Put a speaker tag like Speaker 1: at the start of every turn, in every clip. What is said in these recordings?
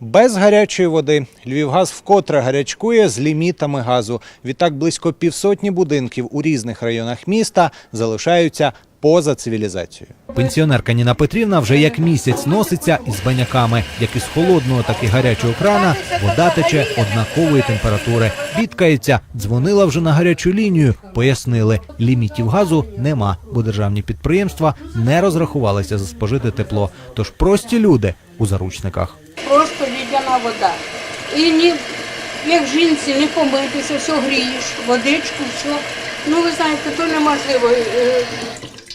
Speaker 1: Без гарячої води Львівгаз вкотре гарячкує з лімітами газу. Відтак близько півсотні будинків у різних районах міста залишаються поза цивілізацією. Пенсіонерка Ніна Петрівна вже як місяць носиться із баняками. Як із холодного, так і гарячого крана вода тече однакової температури. Бідкається, дзвонила вже на гарячу лінію. Пояснили, лімітів газу нема, бо державні підприємства не розрахувалися за спожите тепло. Тож прості люди у заручниках.
Speaker 2: Просто лідяна вода. І ні, як жінці не помитися, все грієш, водичку, все. Ну, ви знаєте, то неможливо. Е,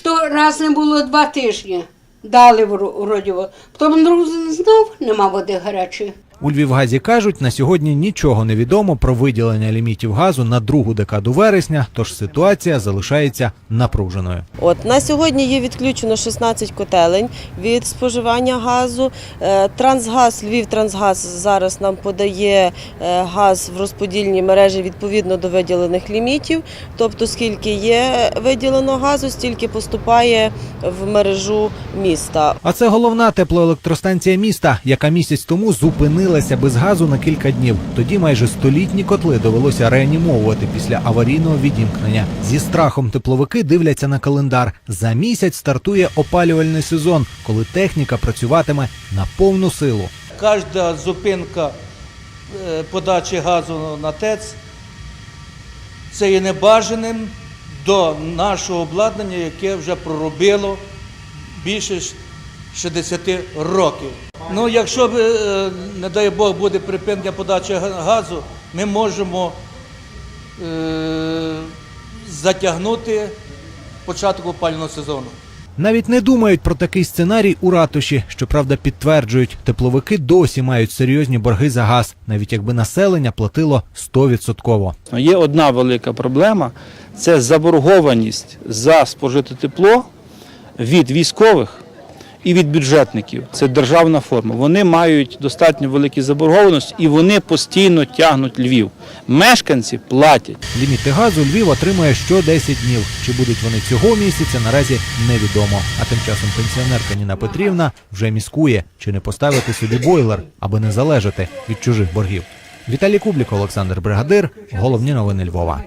Speaker 2: То раз не було два тижні. Дали вроді воду. Потім друг знов нема води гарячої.
Speaker 1: У Львівгазі кажуть, на сьогодні нічого не відомо про виділення лімітів газу на другу декаду вересня, тож ситуація залишається напруженою.
Speaker 3: От на сьогодні є відключено 16 котелень від споживання газу. Е, Трансгаз, Львів Трансгаз зараз нам подає е, газ в розподільні мережі відповідно до виділених лімітів. Тобто, скільки є виділено газу, стільки поступає в мережу міста.
Speaker 1: А це головна теплоелектростанція міста, яка місяць тому зупинилася без газу на кілька днів. Тоді майже столітні котли довелося реанімовувати після аварійного відімкнення. Зі страхом тепловики дивляться на календар. За місяць стартує опалювальний сезон, коли техніка працюватиме на повну силу.
Speaker 4: Кожна зупинка е, подачі газу на ТЕЦ це є небажаним до нашого обладнання, яке вже проробило більше 60 років. Ну, якщо, б, е, не дай Бог, буде припинення подачі газу, ми можемо е, затягнути початок опалювального сезону.
Speaker 1: Навіть не думають про такий сценарій у ратуші. Щоправда, підтверджують, тепловики досі мають серйозні борги за газ, навіть якби населення платило 100%.
Speaker 5: Є одна велика проблема це заборгованість за спожите тепло від військових і від бюджетників. Це державна форма. Вони мають достатньо великі заборгованості і вони постійно тягнуть Львів. Мешканці платять.
Speaker 1: Ліміти газу Львів отримує що 10 днів. Чи будуть вони цього місяця, наразі невідомо. А тим часом пенсіонерка Ніна Петрівна вже міскує, чи не поставити собі бойлер, аби не залежати від чужих боргів. Віталій Кублік, Олександр Бригадир. Головні новини Львова.